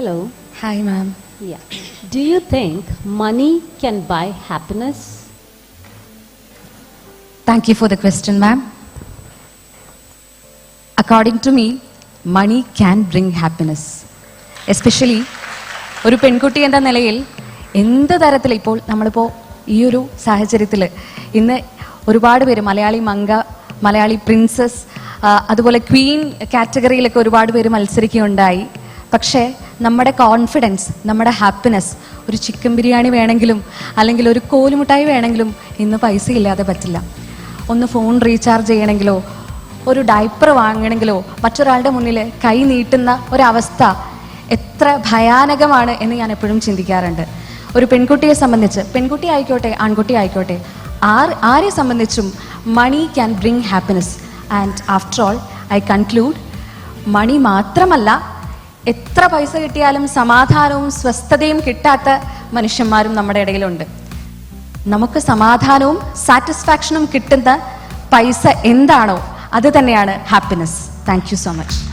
Hello. Hi ma'am Yeah. Do you think money can buy happiness? Thank you for the question ma'am according to me money can bring happiness especially ഒരു പെൺകുട്ടി എന്ന നിലയിൽ എന്ത് തരത്തിൽ ഇപ്പോൾ നമ്മളിപ്പോൾ ഈ ഒരു സാഹചര്യത്തിൽ ഇന്ന് ഒരുപാട് പേര് മലയാളി മങ്ക മലയാളി പ്രിൻസസ് അതുപോലെ ക്വീൻ കാറ്റഗറിയിലൊക്കെ ഒരുപാട് പേര് മത്സരിക്കുകയുണ്ടായി പക്ഷേ നമ്മുടെ കോൺഫിഡൻസ് നമ്മുടെ ഹാപ്പിനെസ് ഒരു ചിക്കൻ ബിരിയാണി വേണമെങ്കിലും അല്ലെങ്കിൽ ഒരു കോലുമുട്ടായി വേണമെങ്കിലും ഇന്ന് പൈസ ഇല്ലാതെ പറ്റില്ല. ഒന്ന് ഫോൺ റീചാർജ് ചെയ്യണമെങ്കിലോ ഒരു ഡയപ്പർ വാങ്ങണമെങ്കിലോ മറ്റൊരാളുടെ മുന്നിൽ കൈ നീട്ടുന്ന ഒരവസ്ഥ എത്ര ഭയാനകമാണ് എന്ന് ഞാൻ എപ്പോഴും ചിന്തിക്കാറുണ്ട്. ഒരു പെൺകുട്ടിയെ സംബന്ധിച്ച് പെൺകുട്ടി ആയിക്കോട്ടെ ആൺകുട്ടി ആയിക്കോട്ടെ ആർ ആരെ സംബന്ധിച്ചും money can bring happiness and after all I conclude money മാത്രമല്ല എത്ര പൈസ കിട്ടിയാലും സമാധാനവും സ്വസ്ഥതയും കിട്ടാത്ത മനുഷ്യന്മാരും നമ്മുടെ ഇടയിലുണ്ട്. നമുക്ക് സമാധാനവും സാറ്റിസ്ഫാക്ഷനും കിട്ടുന്ന പൈസ എന്താണോ അത് തന്നെയാണ് ഹാപ്പിനെസ്. Thank so much